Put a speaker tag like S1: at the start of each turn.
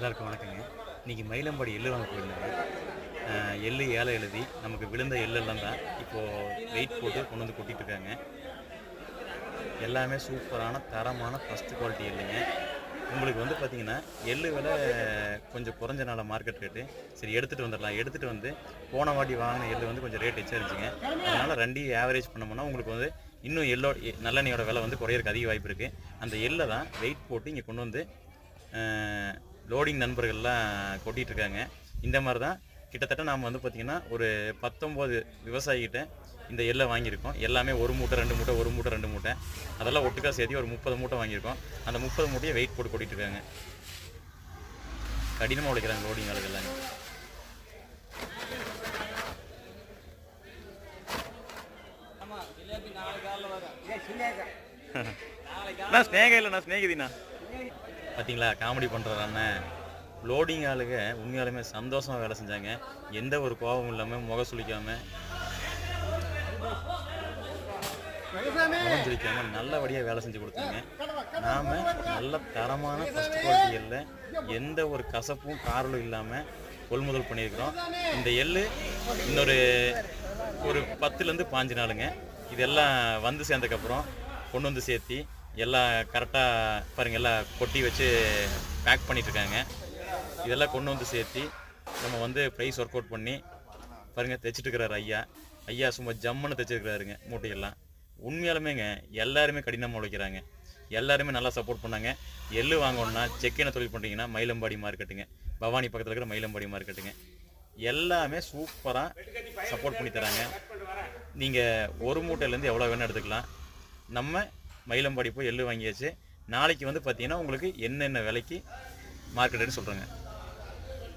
S1: எல்லாருக்கும் வணக்கங்க. இன்றைக்கி மயிலம்பாடி எள்ளு வாங்க போயிருந்தாங்க. எள்ளு ஏழை எழுதி நமக்கு விழுந்த எள்ளெல்லாம் தான் இப்போது வெயிட் போட்டு கொண்டு வந்து கொட்டிட்டு இருக்காங்க. எல்லாமே சூப்பரான தரமான ஃபஸ்ட்டு குவாலிட்டி எள்ளுங்க. உங்களுக்கு வந்து பார்த்தீங்கன்னா எள்ளு விலை கொஞ்சம் குறைஞ்ச மார்க்கெட் ரேட்டு சரி எடுத்துகிட்டு வந்துடலாம். எடுத்துகிட்டு வந்து போன வாட்டி வாங்கின எள்ளு வந்து கொஞ்சம் ரேட் எச்சா இருந்துச்சுங்க. அதனால் ரெண்டையும் ஆவரேஜ் பண்ணோம்னா உங்களுக்கு வந்து இன்னும் எள்ளோ நல்லெண்ணையோட விலை வந்து குறையிறதுக்கு அதிக வாய்ப்பு இருக்குது அந்த எள்ளை தான் வெயிட் போட்டு இங்கே கொண்டு வந்து லோடிங் நண்பர்கள்லாம் கொட்டிட்டு இருக்காங்க இந்த மாதிரி தான் கிட்டத்தட்ட நாம் வந்து பார்த்திங்கன்னா ஒரு பத்தொம்போது விவசாயிகிட்ட இந்த எள்ளை வாங்கியிருக்கோம். எல்லாமே ஒரு மூட்டை ரெண்டு மூட்டை ஒரு மூட்டை ரெண்டு மூட்டை. அதெல்லாம் ஒட்டுக்கா சேர்த்து ஒரு முப்பது மூட்டை வாங்கியிருக்கோம். அந்த முப்பது மூட்டையை வெயிட் போட்டு கொட்டிட்டு இருக்காங்க கடினமாக உழைக்கிறாங்க லோடிங் ஆளுகள்லாம். நான் ஸ்னேக இல்லை நான் ஸ்னேகிதிண்ணா பார்த்தீங்களா? காமெடி பண்ணுறாரு அண்ணன். லோடிங் ஆளுங்க உண்மையாலுமே சந்தோஷமாக வேலை செஞ்சாங்க. எந்த ஒரு கோபமும் இல்லாமல் முக சுளிக்காமல் முகம் சுளிக்காமல் நல்லபடியாக வேலை செஞ்சு கொடுத்தாங்க. நாம் நல்ல தரமான ஃபஸ்ட் குவாலிட்டி எந்த ஒரு கசப்பும் காரலும் இல்லாமல் கொள்முதல் பண்ணியிருக்கிறோம். இந்த எள்ளு இன்னொரு ஒரு பத்துலேருந்து பாஞ்சு நாளுங்க. இதெல்லாம் வந்து சேர்ந்ததுக்கப்புறம் கொண்டு வந்து சேர்த்தி எல்லாம் கரெக்டாக பாருங்க எல்லாம் கொட்டி வச்சு பேக் பண்ணிட்டு இருக்காங்க இதெல்லாம் கொண்டு வந்து சேர்த்து நம்ம வந்து ப்ரைஸ் ஒர்க் அவுட் பண்ணி பாருங்க தைச்சிட்டு இருக்கிறாரு ஐயா. ஐயா சும்மா ஜம்முன்னு தைச்சிருக்கிறாருங்க மூட்டையெல்லாம். உண்மையாலுமேங்க எல்லாருமே கடினமாக உழைக்கிறாங்க. எல்லாருமே நல்லா சப்போர்ட் பண்ணாங்க. எள்ளு வாங்கணும்னா செக்கின தொழில் பண்ணுறீங்கன்னா மயிலம்பாடி மார்க்கெட்டுங்க பவானி பக்கத்தில் இருக்கிற மயிலம்பாடி மார்க்கெட்டுங்க எல்லாமே சூப்பராக சப்போர்ட் பண்ணி தராங்க நீங்கள் ஒரு மூட்டையிலேருந்து எவ்வளோ வேணும் எடுத்துக்கலாம். நம்ம மயிலம்பாடி போய் எள்ளு வாங்கியாச்சு. நாளைக்கு வந்து பார்த்தீங்கன்னா உங்களுக்கு என்னென்ன விலைக்கு மார்க்கெட்டுன்னு சொல்கிறேங்க